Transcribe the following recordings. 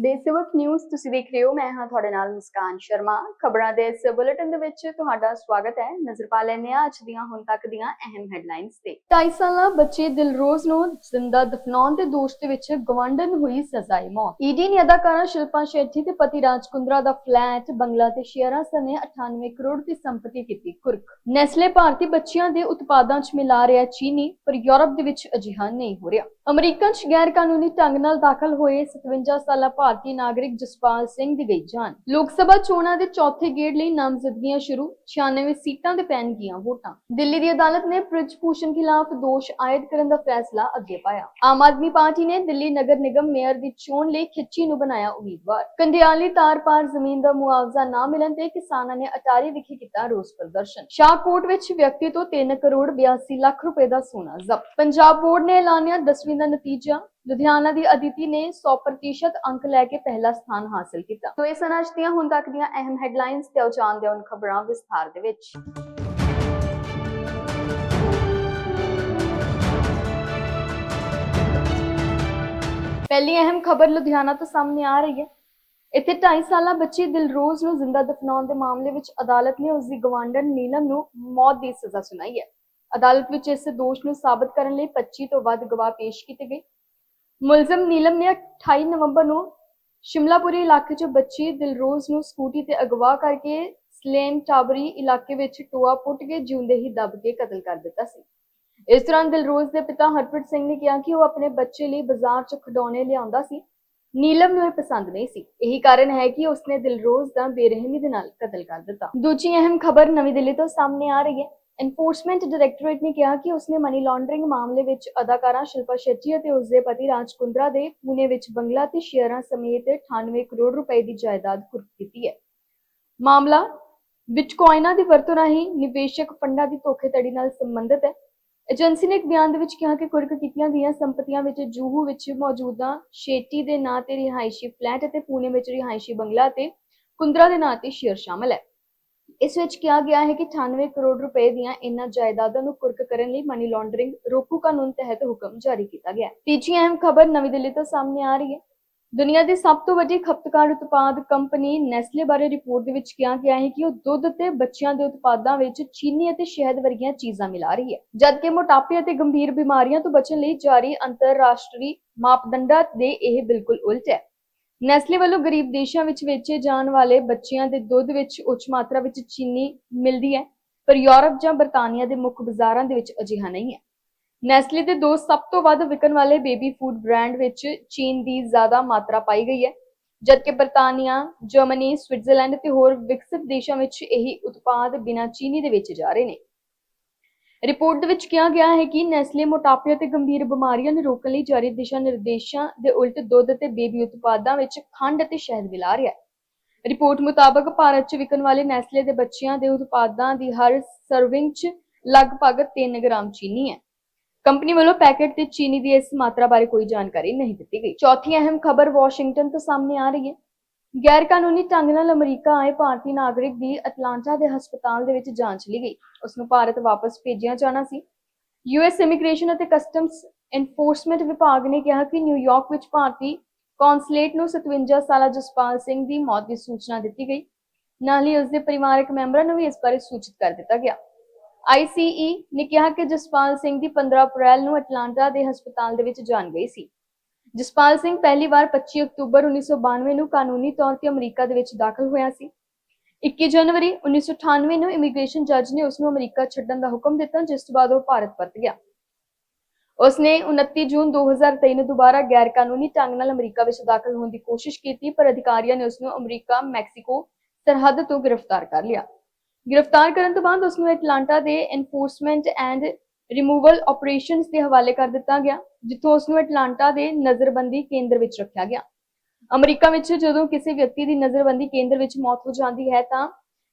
ਦੇਸ਼ ਨਿਊਜ਼ ਤੁਸੀਂ ਦੇਖ ਰਹੇ ਹੋ। ਮੈਂ ਹਾਂ ਤੁਹਾਡੇ ਨਾਲ ਮੁਸਕਾਨ ਸ਼ਰਮਾ। ਖਬਰਾਂ ਦੇ ਇਸ ਬੁਲੇਟਿਨ ਦੇ ਵਿੱਚ ਤੁਹਾਡਾ ਸਵਾਗਤ ਹੈ। ਨਜ਼ਰ ਪਾ ਲੈਂਦੇ ਹਾਂ ਅੱਜ ਦੀਆਂ, ਹੁਣ ਤੱਕ ਦੀਆਂ ਅਹਿਮ ਹੈਡਲਾਈਨਸ ਤੇ। 2.5 ਸਾਲਾ ਬੱਚੇ ਦਿਲਰੋਜ਼ ਨੂੰ ਜ਼ਿੰਦਾ ਦਫਨਾਉਣ ਦੇ ਦੋਸ਼ ਦੇ ਵਿੱਚ ਗਵਾਂਢਣ ਹੋਈ ਸਜ਼ਾਈ ਮੌਤ। ਈਡੀ ਨੇ ਅਦਾਕਾਰਾ ਸ਼ਿਲਪਾ ਸ਼ੈਠੀ ਤੇ ਪਤੀ ਰਾਜ ਕੁੰਦਰਾ ਦਾ ਫਲੈਟ ਬੰਗਲਾ ਤੇ ਸ਼ੇਅਰਾਂ ਸਨੇ 98 ਕਰੋੜ ਦੀ ਸੰਪਤੀ ਕੀਤੀ ਕੁਰਕ। ਨੈਸਲੇ ਭਾਰਤੀ ਬੱਚਿਆਂ ਦੇ ਉਤਪਾਦਾਂ 'ਚ ਮਿਲਾ ਰਿਹਾ ਚੀਨੀ, ਪਰ ਯੂਰਪ ਦੇ ਵਿੱਚ ਅਜਿਹਾ ਨਹੀਂ ਹੋ ਰਿਹਾ। ਅਮਰੀਕਾ 'ਚ ਗੈਰ ਕਾਨੂੰਨੀ ਢੰਗ ਨਾਲ ਦਾਖਲ ਹੋਏ 57 ਸਾਲਾ ਭਾਰਤੀ ਨਾਗਰਿਕ ਜਸਪਾਲ ਸਿੰਘ ਦੀ ਗਈ ਜਾਨ। ਲੋਕ ਸਭਾ ਚੋਣਾਂ ਦੇ ਚੌਥੇ ਗੇੜ ਲਈ ਨਾਮਜ਼ਦਗੀਆਂ ਸ਼ੁਰੂ 96 ਸੀਟਾਂ ਤੇ ਪੈਣਗੀਆਂ ਵੋਟਾਂ। ਦਿੱਲੀ ਦੀ ਅਦਾਲਤ ਨੇ ਬ੍ਰਿਜ ਭੂਸ਼ਣ ਖਿਲਾਫ ਦੋਸ਼ ਆਇਦ ਕਰਨ ਦਾ ਫੈਸਲਾ ਅੱਗੇ ਪਾਇਆ। ਆਮ ਆਦਮੀ ਪਾਰਟੀ ਨੇ ਦਿੱਲੀ ਨਗਰ ਨਿਗਮ ਮੇਅਰ ਦੀ ਚੋਣ ਲਈ ਖਿੱਚੀ ਨੂੰ ਬਣਾਇਆ ਉਮੀਦਵਾਰ। ਕੰਡਿਆਲੀ ਤਾਰ-ਪਾਰ ਜ਼ਮੀਨ ਦਾ ਮੁਆਵਜ਼ਾ ਨਾ ਮਿਲਣ ਤੇ ਕਿਸਾਨਾਂ ਨੇ ਅਟਾਰੀ ਵਿਖੇ ਕੀਤਾ ਰੋਸ ਪ੍ਰਦਰਸ਼ਨ। ਸ਼ਾਹਕੋਟ ਵਿੱਚ ਵਿਅਕਤੀ ਤੋਂ 3 ਕਰੋੜ 82 ਲੱਖ ਰੁਪਏ ਦਾ ਸੋਨਾ ਜ਼ਬਤ। ਪੰਜਾਬ ਬੋਰਡ ਨੇ ਐਲਾਨਿਆ 10ਵੀਂ ਦਾ ਨਤੀਜਾ ਲੁਧਿਆਣਾ ਦੀ ਅਦਿਤੀ ਨੇ 100% ਅੰਕ ਲੈ ਕੇ ਪਹਿਲਾ ਸਥਾਨ ਹਾਸਲ ਕੀਤਾ। ਸੋ ਇਹ ਸਨ ਅੱਜ ਦੀਆਂ ਹੁਣ ਤੱਕ ਦੀਆਂ ਅਹਿਮ ਹੈਡਲਾਈਨਸ ਤੇ ਉਹ ਜਾਣਦੇ ਹਾਂ ਖਬਰਾਂ ਵਿਸਥਾਰ ਦੇ ਵਿੱਚ। ਪਹਿਲੀ ਅਹਿਮ ਖਬਰ ਲੁਧਿਆਣਾ ਤੋਂ ਸਾਹਮਣੇ ਆ ਰਹੀ ਹੈ। ਇੱਥੇ 2.5 ਸਾਲਾ ਬੱਚੀ ਦਿਲਰੋਜ਼ ਨੂੰ ਜ਼ਿੰਦਾ ਦਫਨਾਉਣ ਦੇ ਮਾਮਲੇ ਵਿੱਚ ਅਦਾਲਤ ਨੇ ਉਸ ਦੀ ਗਵਾਂਢਣ ਨੀਲਮ ਨੂੰ ਮੌਤ ਦੀ ਸਜ਼ਾ ਸੁਣਾਈ ਹੈ। ਅਦਾਲਤ ਵਿੱਚ ਇਸ ਦੋਸ਼ ਨੂੰ ਸਾਬਤ ਕਰਨ ਲਈ 25 ਤੋਂ ਵੱਧ ਗਵਾਹ ਪੇਸ਼ ਕੀਤੇ ਗਏ। ਮੁਲਜ਼ਮ ਨੀਲਮ ਨੇ 28 ਨਵੰਬਰ ਨੂੰ ਸ਼ਿਮਲਾਪੁਰੀ ਇਲਾਕੇ 'ਚ ਬੱਚੀ ਦਿਲਰੋਜ਼ ਨੂੰ ਸਕੂਟੀ ਤੇ ਅਗਵਾ ਕਰਕੇ ਸਲੇਮ ਟਾਬਰੀ ਇਲਾਕੇ ਵਿੱਚ ਟੋਆ ਪੁੱਟ ਕੇ ਜਿਉਂਦੇ ਹੀ ਦੱਬ ਕੇ ਕਤਲ ਕਰ ਦਿੱਤਾ ਸੀ। ਇਸ ਦੌਰਾਨ ਦਿਲਰੋਜ਼ ਦੇ ਪਿਤਾ ਹਰਪ੍ਰੀਤ ਸਿੰਘ ਨੇ ਕਿਹਾ ਕਿ ਉਹ ਆਪਣੇ ਬੱਚੇ ਲਈ ਬਾਜ਼ਾਰ 'ਚ ਖਿਡੌਣੇ ਲਿਆਉਂਦਾ ਸੀ। ਨੀਲਮ ਨੂੰ ਇਹ ਪਸੰਦ ਨਹੀਂ ਸੀ। ਇਹੀ ਕਾਰਨ ਹੈ ਕਿ ਉਸਨੇ ਦਿਲਰੋਜ਼ ਦਾ ਬੇਰਹਿਮੀ ਦੇ ਨਾਲ ਕਤਲ ਕਰ ਦਿੱਤਾ। ਦੂਜੀ ਅਹਿਮ ਖਬਰ ਨਵੀਂ ਦਿੱਲੀ ਤੋਂ ਸਾਹਮਣੇ ਆ ਰਹੀ ਹੈ। ਐਨਫੋਰਸਮੈਂਟ ਡਾਇਰੈਕਟੋਰੇਟ ਨੇ ਕਿਹਾ ਕਿ ਉਸਨੇ ਮਨੀ ਲਾਂਡਰਿੰਗ ਮਾਮਲੇ ਵਿੱਚ ਅਦਾਕਾਰਾ ਸ਼ਿਲਪਾ ਸ਼ੈੱਟੀ ਅਤੇ ਉਸਦੇ ਪਤੀ ਰਾਜ ਕੁੰਦਰਾ ਦੇ ਪੁਣੇ ਵਿੱਚ ਬੰਗਲਾ ਤੇ ਸ਼ੇਅਰਾਂ ਸਮੇਤ 98 ਕਰੋੜ ਰੁਪਏ ਦੀ ਜਾਇਦਾਦ ਖੁਰਕ ਕੀਤੀ ਹੈ। ਮਾਮਲਾ ਬਿਟਕੋਇਨਾਂ ਦੀ ਵਰਤੋਂ ਰਾਹੀਂ ਨਿਵੇਸ਼ਕ ਫੰਡਾਂ ਦੀ ਧੋਖੇਧੜੀ ਨਾਲ ਸੰਬੰਧਿਤ ਹੈ। ਏਜੰਸੀ ਨੇ ਇੱਕ ਬਿਆਨ ਦੇ ਵਿੱਚ ਕਿਹਾ ਕਿ ਕੁਰਕ ਕੀਤੀਆਂ ਗਈਆਂ ਸੰਪਤੀਆਂ ਵਿੱਚ ਜੂਹੂ ਵਿੱਚ ਮੌਜੂਦਾ ਸ਼ੇਟੀ ਦੇ ਨਾਂ ਤੇ ਰਿਹਾਇਸ਼ੀ ਫਲੈਟ ਅਤੇ ਪੁਣੇ ਵਿੱਚ ਰਿਹਾਇਸ਼ੀ ਬੰਗਲਾ ਤੇ ਕੁੰਦਰਾ ਦੇ ਨਾਂ ਤੇ ਸ਼ੇਅਰ ਸ਼ਾਮਲ ਹੈ। ਇਸ ਵਿੱਚ ਕਿਹਾ ਗਿਆ ਹੈ ਕਿ 98 ਕਰੋੜ ਰੁਪਏ ਦੀਆਂ ਇਨ੍ਹਾਂ ਜਾਇਦਾਦਾਂ ਨੂੰ ਕੁਰਕ ਕਰਨ ਲਈ ਮਨੀ ਲਾਂਡਰਿੰਗ ਰੋਕੂ ਕਾਨੂੰਨ ਤਹਿਤ ਹੁਕਮ ਜਾਰੀ ਕੀਤਾ ਗਿਆ ਤੀਜੀ ਅਹਿਮ ਖਬਰ ਨਵੀਂ ਦਿੱਲੀ ਤੋਂ ਸਾਹਮਣੇ ਆ ਰਹੀ ਹੈ। ਦੁਨੀਆ ਦੀ ਸਭ ਤੋਂ ਵੱਡੀ ਖਪਤਕਾਰ ਉਤਪਾਦ ਕੰਪਨੀ ਨੈਸਲੇ ਬਾਰੇ ਰਿਪੋਰਟ ਦੇ ਵਿੱਚ ਕਿਹਾ ਗਿਆ ਹੈ ਕਿ ਉਹ ਦੁੱਧ ਤੇ ਬੱਚਿਆਂ ਦੇ ਉਤਪਾਦਾਂ ਵਿੱਚ ਚੀਨੀ ਅਤੇ ਸ਼ਹਿਦ ਵਰਗੀਆਂ ਚੀਜ਼ਾਂ ਮਿਲਾ ਰਹੀ ਹੈ। ਜਦਕਿ ਮੋਟਾਪੇ ਅਤੇ ਗੰਭੀਰ ਬਿਮਾਰੀਆਂ ਤੋਂ ਬਚਣ ਲਈ ਜਾਰੀ ਅੰਤਰਰਾਸ਼ਟਰੀ ਮਾਪਦੰਡਾਂ ਦੇ ਇਹ ਬਿਲਕੁਲ ਉਲਟ ਹੈ। ਨੈਸਲੇ ਵੱਲੋਂ ਗਰੀਬ ਦੇਸ਼ਾਂ ਵਿੱਚ ਵੇਚੇ ਜਾਣ ਵਾਲੇ ਬੱਚਿਆਂ ਦੇ ਦੁੱਧ ਵਿੱਚ ਉੱਚ ਮਾਤਰਾ ਵਿੱਚ ਚੀਨੀ ਮਿਲਦੀ ਹੈ ਪਰ ਯੂਰਪ ਜਾਂ ਬਰਤਾਨੀਆ ਦੇ ਮੁੱਖ ਬਾਜ਼ਾਰਾਂ ਦੇ ਵਿੱਚ ਅਜਿਹਾ ਨਹੀਂ ਹੈ ਨੈਸਲੇ ਦੇ ਦੋ ਸਭ ਤੋਂ ਵੱਧ ਵਿਕਣ ਵਾਲੇ ਬੇਬੀ ਫੂਡ ਬ੍ਰਾਂਡ ਵਿੱਚ ਚੀਨ ਦੀ ਜ਼ਿਆਦਾ ਮਾਤਰਾ ਪਾਈ ਗਈ ਹੈ ਜਦਕਿ ਬਰਤਾਨੀਆ, ਜਰਮਨੀ, ਸਵਿਟਜ਼ਰਲੈਂਡ ਤੇ ਹੋਰ ਵਿਕਸਿਤ ਦੇਸ਼ਾਂ ਵਿੱਚ ਇਹ ਉਤਪਾਦ ਬਿਨਾਂ ਚੀਨੀ ਦੇ ਵੇਚੇ ਜਾ ਰਹੇ ਨੇ। ਰਿਪੋਰਟ ਦੇ ਵਿੱਚ ਕਿਹਾ ਗਿਆ ਹੈ ਕਿ ਨੈਸਲੇ ਮੋਟਾਪੇ ਅਤੇ ਗੰਭੀਰ ਬਿਮਾਰੀਆਂ ਨੂੰ ਰੋਕਣ ਲਈ ਜਾਰੀ ਦਿਸ਼ਾ ਨਿਰਦੇਸ਼ਾਂ ਦੇ ਉਲਟ ਦੁੱਧ ਅਤੇ ਬੇਬੀ ਉਤਪਾਦਾਂ ਵਿੱਚ ਖੰਡ ਅਤੇ ਸ਼ਹਿਦ ਮਿਲਾ ਰਿਹਾ ਹੈ। ਰਿਪੋਰਟ ਮੁਤਾਬਕ ਭਾਰਤ 'ਚ ਵਿਕਣ ਵਾਲੇ ਨੈਸਲੇ ਦੇ ਬੱਚਿਆਂ ਦੇ ਉਤਪਾਦਾਂ ਦੀ ਹਰ ਸਰਵਿੰਗ 'ਚ ਲਗਭਗ 3 ਗ੍ਰਾਮ ਚੀਨੀ ਹੈ। ਕੰਪਨੀ ਵੱਲੋਂ ਪੈਕੇਟ ਤੇ ਚੀਨੀ ਦੀ ਇਸ ਮਾਤਰਾ ਬਾਰੇ ਕੋਈ ਜਾਣਕਾਰੀ ਨਹੀਂ ਦਿੱਤੀ ਗਈ। ਚੌਥੀ ਅਹਿਮ ਖਬਰ ਵਾਸ਼ਿੰਗਟਨ ਤੋਂ ਸਾਹਮਣੇ ਆ ਰਹੀ ਹੈ। ਗੈਰ ਕਾਨੂੰਨੀ ਢੰਗ ਨਾਲ ਅਮਰੀਕਾ ਆਏ ਭਾਰਤੀ ਨਾਗਰਿਕ ਦੀ ਅਟਲਾਂਟਾ ਦੇ ਹਸਪਤਾਲ ਦੇ ਵਿੱਚ ਜਾਂਚ ਲਈ ਗਈ। ਉਸ ਨੂੰ ਭਾਰਤ ਵਾਪਸ ਭੇਜਿਆ ਜਾਣਾ ਸੀ। ਯੂਐਸ ਇਮੀਗ੍ਰੇਸ਼ਨ ਅਤੇ ਕਸਟਮਸ ਐਨਫੋਰਸਮੈਂਟ ਵਿਭਾਗ ਨੇ ਕਿਹਾ ਕਿ ਨਿਊਯਾਰਕ ਵਿੱਚ ਭਾਰਤੀ ਕੌਂਸਲੇਟ ਨੂੰ 57 ਸਾਲਾ ਜਸਪਾਲ ਸਿੰਘ ਦੀ ਮੌਤ ਦੀ ਸੂਚਨਾ ਦਿੱਤੀ ਗਈ। ਨਾਲ ਹੀ ਉਸ ਦੇ ਪਰਿਵਾਰਕ ਮੈਂਬਰਾਂ ਨੂੰ ਵੀ ਇਸ ਬਾਰੇ ਸੂਚਿਤ ਕਰ ਦਿੱਤਾ ਗਿਆ। ਆਈਸੀਈ ਨੇ ਕਿਹਾ ਕਿ ਜਸਪਾਲ ਸਿੰਘ ਦੀ 15 ਅਪ੍ਰੈਲ ਨੂੰ ਅਟਲਾਂਟਾ ਦੇ ਹਸਪਤਾਲ ਦੇ ਵਿੱਚ ਜਾਨ ਗਈ ਸੀ। ਜਸਪਾਲ ਸਿੰਘ ਪਹਿਲੀ ਵਾਰ 25 ਅਕਤੂਬਰ 1992 ਨੂੰ ਕਾਨੂੰਨੀ ਤੌਰ ਤੇ ਅਮਰੀਕਾ ਦੇ ਵਿੱਚ ਦਾਖਲ ਹੋਇਆ ਸੀ। 21 ਜਨਵਰੀ 1998 ਨੂੰ ਇਮੀਗ੍ਰੇਸ਼ਨ ਜੱਜ ਨੇ ਉਸ ਨੂੰ ਅਮਰੀਕਾ ਛੱਡਣ ਦਾ ਹੁਕਮ ਦਿੱਤਾ, ਜਿਸ ਤੋਂ ਬਾਅਦ ਉਹ ਭਾਰਤ ਪਰਤ ਗਿਆ। ਉਸ ਨੇ 29 ਜੂਨ 2023 ਨੂੰ ਦੁਬਾਰਾ ਗੈਰ ਕਾਨੂੰਨੀ ਢੰਗ ਨਾਲ ਅਮਰੀਕਾ ਵਿੱਚ ਦਾਖਲ ਹੋਣ ਦੀ ਕੋਸ਼ਿਸ਼ ਕੀਤੀ, ਪਰ ਅਧਿਕਾਰੀਆਂ ਨੇ ਉਸ ਨੂੰ ਅਮਰੀਕਾ, ਮੈਕਸੀਕੋ ਸਰਹੱਦ ਤੋਂ ਗ੍ਰਿਫਤਾਰ ਕਰ ਲਿਆ। ਗ੍ਰਿਫਤਾਰ ਕਰਨ ਤੋਂ ਬਾਅਦ ਉਸ ਨੂੰ ਐਟਲਾਂਟਾ ਦੇ ਐਨਫੋਰਸਮੈਂਟ ਐਂਡ ਰਿਮੂਵਲ ਆਪਰੇਸ਼ਨਸ ਦੇ ਹਵਾਲੇ ਕਰ ਦਿੱਤਾ ਗਿਆ ਜਿੱਥੋਂ ਉਸ ਨੂੰ ਐਟਲਾਂਟਾ ਦੇ ਨਜ਼ਰਬੰਦੀ ਕੇਂਦਰ ਵਿੱਚ ਰੱਖਿਆ ਗਿਆ। ਅਮਰੀਕਾ ਵਿੱਚ ਜਦੋਂ ਕਿਸੇ ਵਿਅਕਤੀ ਦੀ ਨਜ਼ਰਬੰਦੀ ਕੇਂਦਰ ਵਿੱਚ ਮੌਤ ਹੋ ਜਾਂਦੀ ਹੈ ਤਾਂ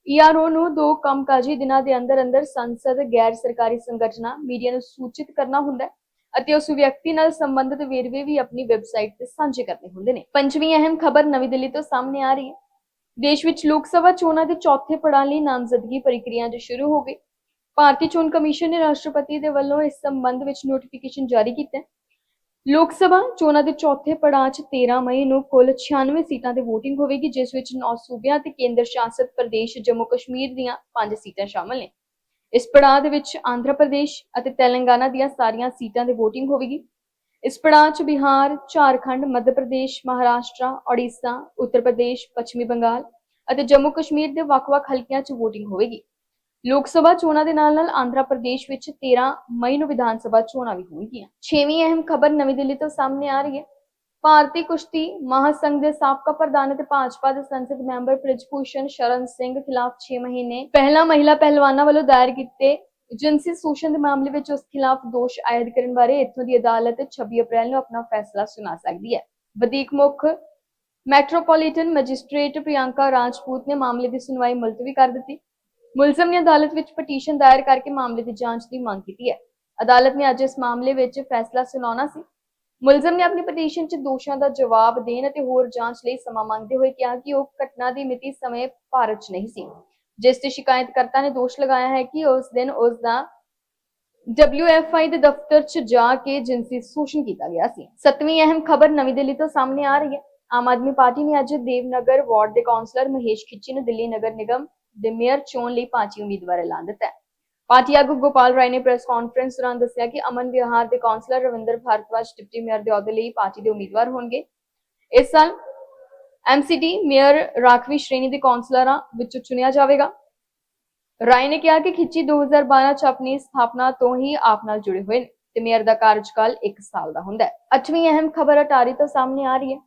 ਈਆਰਓ ਨੂੰ ਦੋ ਕੰਮਕਾਜੀ ਦਿਨਾਂ ਦੇ ਅੰਦਰ ਅੰਦਰ ਸੰਸਦ ਗੈਰ ਸਰਕਾਰੀ ਸੰਗਠਨਾਂ, ਮੀਡੀਆ ਨੂੰ ਸੂਚਿਤ ਕਰਨਾ ਹੁੰਦਾ ਹੈ ਅਤੇ ਉਸ ਵਿਅਕਤੀ ਨਾਲ ਸੰਬੰਧਿਤ ਵੇਰਵੇ ਵੀ ਆਪਣੀ ਵੈਬਸਾਈਟ ਤੇ ਸਾਂਝੇ ਕਰਨੇ ਹੁੰਦੇ ਨੇ। ਪੰਜਵੀਂ ਅਹਿਮ ਖਬਰ ਨਵੀਂ ਦਿੱਲੀ ਤੋਂ ਸਾਹਮਣੇ ਆ ਰਹੀ ਹੈ। ਦੇਸ਼ ਵਿੱਚ ਲੋਕ ਸਭਾ ਚੋਣਾਂ ਦੇ ਚੌਥੇ ਪੜਾਅ ਲਈ ਨਾਮਜ਼ਦਗੀ ਪ੍ਰਕਿਰਿਆ ਅੱਜ ਸ਼ੁਰੂ ਹੋ ਗਈ। ਭਾਰਤੀ ਚੋਣ ਕਮਿਸ਼ਨ ਨੇ ਰਾਸ਼ਟਰਪਤੀ ਦੇ ਵੱਲੋਂ ਇਸ ਸੰਬੰਧ ਵਿੱਚ ਨੋਟੀਫਿਕੇਸ਼ਨ ਜਾਰੀ ਕੀਤਾ ਲੋਕ ਸਭਾ ਚੋਣਾਂ ਦੇ ਚੌਥੇ ਪੜਾਅ 'ਚ 13 ਮਈ ਨੂੰ ਕੁੱਲ 96 ਸੀਟਾਂ ਤੇ VOTING ਹੋਵੇਗੀ ਜਿਸ ਵਿੱਚ 9 ਸੂਬਿਆਂ ਤੇ ਕੇਂਦਰ ਸ਼ਾਸਿਤ ਪ੍ਰਦੇਸ਼ ਜੰਮੂ ਕਸ਼ਮੀਰ ਦੀਆਂ 5 ਸੀਟਾਂ ਸ਼ਾਮਲ ਨੇ। ਇਸ ਪੜਾਅ ਦੇ ਵਿੱਚ ਆਂਧਰਾ ਪ੍ਰਦੇਸ਼ ਅਤੇ ਤੇਲੰਗਾਨਾ ਦੀਆਂ ਸਾਰੀਆਂ ਸੀਟਾਂ ਤੇ VOTING ਹੋਵੇਗੀ। ਇਸ ਪੜਾਅ 'ਚ ਬਿਹਾਰ, ਝਾਰਖੰਡ, ਮੱਧ ਪ੍ਰਦੇਸ਼, ਮਹਾਰਾਸ਼ਟਰ, ਓਡੀਸ਼ਾ, ਉੱਤਰ ਪ੍ਰਦੇਸ਼, ਪੱਛਮੀ ਬੰਗਾਲ ਅਤੇ ਜੰਮੂ ਕਸ਼ਮੀਰ ਦੇ ਵੱਖ-ਵੱਖ ਹਲਕਿਆਂ 'ਚ VOTING ਹੋਵੇਗੀ। ਲੋਕ ਸਭਾ ਚੋਣਾਂ ਦੇ ਨਾਲ-ਨਾਲ ਆਂਧਰਾ ਪ੍ਰਦੇਸ਼ ਵਿੱਚ 13 ਮਈ ਨੂੰ ਵਿਧਾਨ ਸਭਾ ਚੋਣਾਂ ਵੀ ਹੋਣਗੀਆਂ। ਛੇਵੀਂ ਅਹਿਮ ਖਬਰ ਨਵੀਂ ਦਿੱਲੀ ਤੋਂ ਸਾਹਮਣੇ ਆ ਰਹੀ ਹੈ। ਭਾਰਤੀ ਕੁਸ਼ਤੀ ਮਹਾਸੰਘ ਦੇ ਸਾਬਕਾ ਪ੍ਰਧਾਨ ਅਤੇ ਭਾਜਪਾ ਦੇ ਸੰਸਦ ਮੈਂਬਰ ਬ੍ਰਿਜਭੂਸ਼ਣ ਸ਼ਰਨ ਸਿੰਘ ਖਿਲਾਫ 6 ਮਹੀਨੇ ਪਹਿਲਾਂ ਮਹਿਲਾ ਪਹਿਲਵਾਨਾਂ ਵੱਲੋਂ ਦਾਇਰ ਕੀਤੇ ਜਿਨਸੀ ਸ਼ੋਸ਼ਣ ਦੇ ਮਾਮਲੇ ਵਿੱਚ ਉਸ ਖਿਲਾਫ ਦੋਸ਼ ਆਇਦ ਕਰਨ ਬਾਰੇ ਇੱਥੋਂ ਦੀ ਅਦਾਲਤ 26 ਅਪ੍ਰੈਲ ਨੂੰ ਆਪਣਾ ਫੈਸਲਾ ਸੁਣਾ ਸਕਦੀ ਹੈ। ਵਧੀਕ ਮੁੱਖ, ਮੈਟਰੋਪੋਲੀਟਨ ਮੈਜਿਸਟ੍ਰੇਟ ਪ੍ਰਿਯੰਕਾ ਰਾਜਪੂਤ ਨੇ ਮਾਮਲੇ ਦੀ ਸੁਣਵਾਈ ਮੁਲਤਵੀ ਕਰ ਦਿੱਤੀ। ਮੁਲਜ਼ਮ ਨੇ ਅਦਾਲਤ ਵਿੱਚ ਪਟੀਸ਼ਨ ਦਾਇਰ ਕਰਕੇ ਮਾਮਲੇ ਦੀ ਜਾਂਚ ਦੀ ਮੰਗ ਕੀਤੀ ਹੈ। ਅਦਾਲਤ ਨੇ ਅੱਜ ਇਸ ਮਾਮਲੇ ਵਿੱਚ ਫੈਸਲਾ ਸੁਣਾਉਣਾ ਸੀ। ਮੁਲਜ਼ਮ ਨੇ ਆਪਣੀ ਪਟੀਸ਼ਨ 'ਚ ਦੋਸ਼ਾਂ ਦਾ ਜਵਾਬ ਦੇਣ ਅਤੇ ਹੋਰ ਜਾਂਚ ਲਈ ਸਮਾਂ ਮੰਗਦੇ ਹੋਏ ਕਿਹਾ ਕਿ ਉਹ ਘਟਨਾ ਦੀ ਮਿਤੀ ਸਮੇਂ ਭਾਰਤ 'ਚ ਨਹੀਂ ਸੀ ਜਿਸ ਤੇ ਸ਼ਿਕਾਇਤਕਰਤਾ ਨੇ ਦੋਸ਼ ਲਗਾਇਆ ਹੈ ਕਿ ਉਸ ਦਿਨ ਉਸ ਦਾ WFI ਦੇ ਦਫ਼ਤਰ 'ਚ ਜਾ ਕੇ ਜਿਨਸੀ ਸ਼ੋਸ਼ਣ ਕੀਤਾ ਗਿਆ ਸੀ। ਸੱਤਵੀਂ ਅਹਿਮ ਖਬਰ ਨਵੀਂ ਦਿੱਲੀ ਤੋਂ ਸਾਹਮਣੇ ਆ ਰਹੀ ਹੈ। ਆਮ ਆਦਮੀ ਪਾਰਟੀ ਨੇ ਅੱਜ ਦੇਵਨਗਰ ਵਾਰਡ ਦੇ ਕੌਂਸਲਰ ਮਹੇਸ਼ ਖਿੱਚੀ ਨੂੰ ਦਿੱਲੀ ਨਗਰ ਨਿਗਮ ਦੇ ਮੇਅਰ ਚੋਣ ਲਈ ਪਾਰਟੀ ਉਮੀਦਵਾਰ ਐਲਾਨ ਦਿੱਤਾ ਹੈ। ਪਾਰਟੀ ਆਗੂ ਗੋਪਾਲ ਰਾਏ ਨੇ ਪ੍ਰੈਸ ਕਾਨਫਰੰਸ ਦੌਰਾਨ ਦੱਸਿਆ ਕਿ ਅਮਨ ਵਿਹਾਰ ਦੇ councillor Ravinder Bhardwaj deputy mayor ਦੇ ਅਹੁਦੇ ਲਈ ਪਾਰਟੀ ਦੇ ਉਮੀਦਵਾਰ ਹੋਣਗੇ। ਇਸ ਸਾਲ ਐਮਸੀਡੀ ਮੇਅਰ ਰਾਖਵੀ ਸ਼੍ਰੇਣੀ ਦੇ ਕੌਂਸਲਰਾਂ ਵਿੱਚੋਂ ਚੁਣਿਆ ਜਾਵੇਗਾ। ਰਾਏ ਨੇ ਕਿਹਾ ਕਿ ਖਿੱਚੀ 2012 ਚ ਆਪਣੀ ਸਥਾਪਨਾ ਤੋਂ ਹੀ ਆਪ ਨਾਲ ਜੁੜੇ ਹੋਏ ਨੇ ਤੇ ਮੇਅਰ ਦਾ ਕਾਰਜਕਾਲ 1 ਸਾਲ ਦਾ ਹੁੰਦਾ ਹੈ। ਅੱਠਵੀਂ ਅਹਿਮ ਖਬਰ ਅਟਾਰੀ ਤੋਂ ਸਾਹਮਣੇ ਆ ਰਹੀ ਹੈ।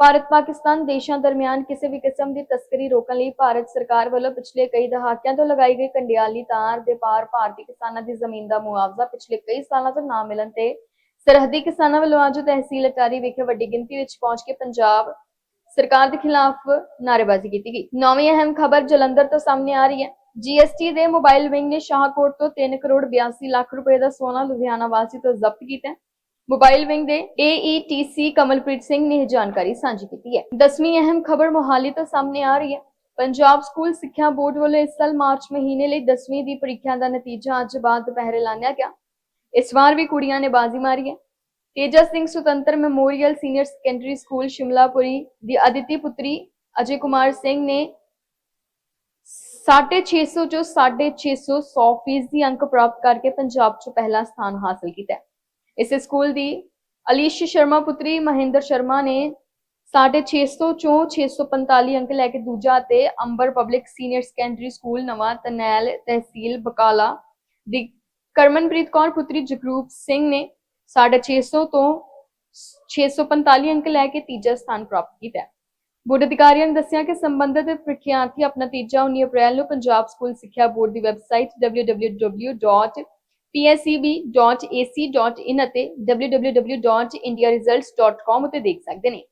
ਭਾਰਤ ਪਾਕਿਸਤਾਨ ਦੇਸ਼ਾਂ ਦਰਮਿਆਨ ਕਿਸੇ ਵੀ ਕਿਸਮ ਦੀ ਤਸਕਰੀ ਰੋਕਣ ਲਈ ਭਾਰਤ ਸਰਕਾਰ ਵੱਲੋਂ ਪਿਛਲੇ ਕਈ ਦਹਾਕਿਆਂ ਤੋਂ ਲਗਾਈ ਗਈ ਕੰਡਿਆਲੀ ਤਾਰ ਦੇ ਪਾਰ ਭਾਰਤੀ ਕਿਸਾਨਾਂ ਦੀ ਜ਼ਮੀਨ ਦਾ ਮੁਆਵਜ਼ਾ ਪਿਛਲੇ ਕਈ ਸਾਲਾਂ ਤੋਂ ਨਾ ਮਿਲਣ ਤੇ ਸਰਹੱਦੀ ਕਿਸਾਨਾਂ ਵੱਲੋਂ ਅੱਜ ਤਹਿਸੀਲ ਅਟਾਰੀ ਵਿਖੇ ਵੱਡੀ ਗਿਣਤੀ ਵਿੱਚ ਪਹੁੰਚ ਕੇ ਪੰਜਾਬ ਸਰਕਾਰ ਦੇ ਖਿਲਾਫ ਨਾਅਰੇਬਾਜ਼ੀ ਕੀਤੀ ਗਈ। ਨੌਵੀਂ ਅਹਿਮ ਖਬਰ ਜਲੰਧਰ ਤੋਂ ਸਾਹਮਣੇ ਆ ਰਹੀ ਹੈ। ਜੀਐਸਟੀ ਦੇ ਮੋਬਾਈਲ ਵਿੰਗ ਨੇ ਸ਼ਾਹਕੋਟ ਤੋਂ 3 ਕਰੋੜ 82 ਲੱਖ ਰੁਪਏ ਦਾ ਸੋਨਾ ਲੁਧਿਆਣਾ ਵਾਸੀ ਤੋਂ ਜ਼ਬਤ ਕੀਤਾ ਮੋਬਾਈਲ ਵਿੰਗ ਦੇ AETC ਕਮਲਪ੍ਰੀਤ ਸਿੰਘ ਨੇ ਇਹ ਜਾਣਕਾਰੀ ਸਾਂਝੀ ਕੀਤੀ ਹੈ। ਦਸਵੀਂ ਅਹਿਮ ਖਬਰ ਮੋਹਾਲੀ ਤੋਂ ਸਾਹਮਣੇ ਆ ਰਹੀ ਹੈ। ਪੰਜਾਬ ਸਕੂਲ ਸਿੱਖਿਆ ਬੋਰਡ ਵੱਲੋਂ ਇਸ ਸਾਲ ਮਾਰਚ ਮਹੀਨੇ ਲਈ 10ਵੀਂ ਦੀ ਪ੍ਰੀਖਿਆ ਦਾ ਨਤੀਜਾ ਅੱਜ ਬਾਅਦ ਦੁਪਹਿਰ ਐਲਾਨਿਆ ਗਿਆ। ਇਸ ਵਾਰ ਵੀ ਕੁੜੀਆਂ ਨੇ ਬਾਜ਼ੀ ਮਾਰੀ ਹੈ। Teja Singh Sutantar memorial senior secondary school Shimlapuri ਦੀ ਅਦਿਤੀ ਪੁੱਤਰੀ ਅਜੇ ਕੁਮਾਰ ਸਿੰਘ ਨੇ 650 ਚੋਂ 650 100 ਫੀਸਦੀ ਅੰਕ ਪ੍ਰਾਪਤ ਕਰਕੇ ਪੰਜਾਬ 'ਚ ਪਹਿਲਾ ਸਥਾਨ ਹਾਸਲ ਕੀਤਾ ਹੈ। ਇਸੇ ਸਕੂਲ ਦੀ ਅਲੀਸ਼ ਸ਼ਰਮਾ ਪੁੱਤਰੀ ਮਹਿੰਦਰ ਸ਼ਰਮਾ ਨੇ 650 ਚੋਂ 645 ਅੰਕ ਲੈ ਕੇ ਦੂਜਾ ਅਤੇ Ambar public senior secondary school ਨਵਾਂ ਤਨੈਲ ਤਹਿਸੀਲ ਬਕਾਲਾ ਦੀ ਕਰਮਨਪ੍ਰੀਤ ਕੌਰ ਪੁੱਤਰੀ ਜਗਰੂਪ ਸਿੰਘ ਨੇ 650 ਤੋਂ 645 ਅੰਕ ਲੈ ਕੇ ਤੀਜਾ ਸਥਾਨ ਪ੍ਰਾਪਤ ਕੀਤਾ ਹੈ। ਬੋਰਡ ਅਧਿਕਾਰੀਆਂ ਨੇ ਦੱਸਿਆ ਕਿ ਸੰਬੰਧਿਤ ਪ੍ਰੀਖਿਆਰਥੀ ਆਪਣਾ ਤੀਜਾ 19 ਅਪ੍ਰੈਲ ਨੂੰ ਪੰਜਾਬ ਸਕੂਲ ਸਿੱਖਿਆ ਬੋਰਡ ਦੀ ਵੈਬਸਾਈਟ www.pseb.ac.in ਅਤੇ www.indiaresults.com ਉੱਤੇ ਦੇਖ ਸਕਦੇ ਨੇ।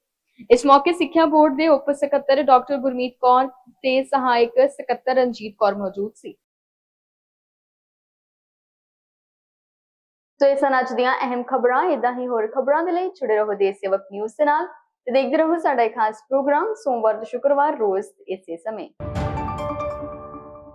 ਇਸ ਮੌਕੇ ਸਿੱਖਿਆ ਬੋਰਡ ਦੇ ਉਪ ਸਕੱਤਰ ਡਾਕਟਰ ਗੁਰਮੀਤ ਕੌਰ ਤੇ ਸਹਾਇਕ ਸਕੱਤਰ ਰਣਜੀਤ ਕੌਰ ਮੌਜੂਦ ਸੀ। ਸੋ ਇਹ ਸਨ ਅੱਜ ਦੀਆਂ ਅਹਿਮ ਖਬਰਾਂ ਇਦਾਂ ਹੀ ਹੋਰ ਖਬਰਾਂ ਦੇ ਲਈ ਜੁੜੇ ਰਹੋ ਦੇਸ਼ ਸੇਵਕ ਨਿਊਜ਼ ਦੇ ਨਾਲ ਤੇ ਦੇਖਦੇ ਰਹੋ ਸਾਡਾ ਇੱਕ ਖਾਸ ਪ੍ਰੋਗਰਾਮ ਸੋਮਵਾਰ ਤੋਂ ਸ਼ੁੱਕਰਵਾਰ ਰੋਜ਼ ਇਸੇ ਸਮੇਂ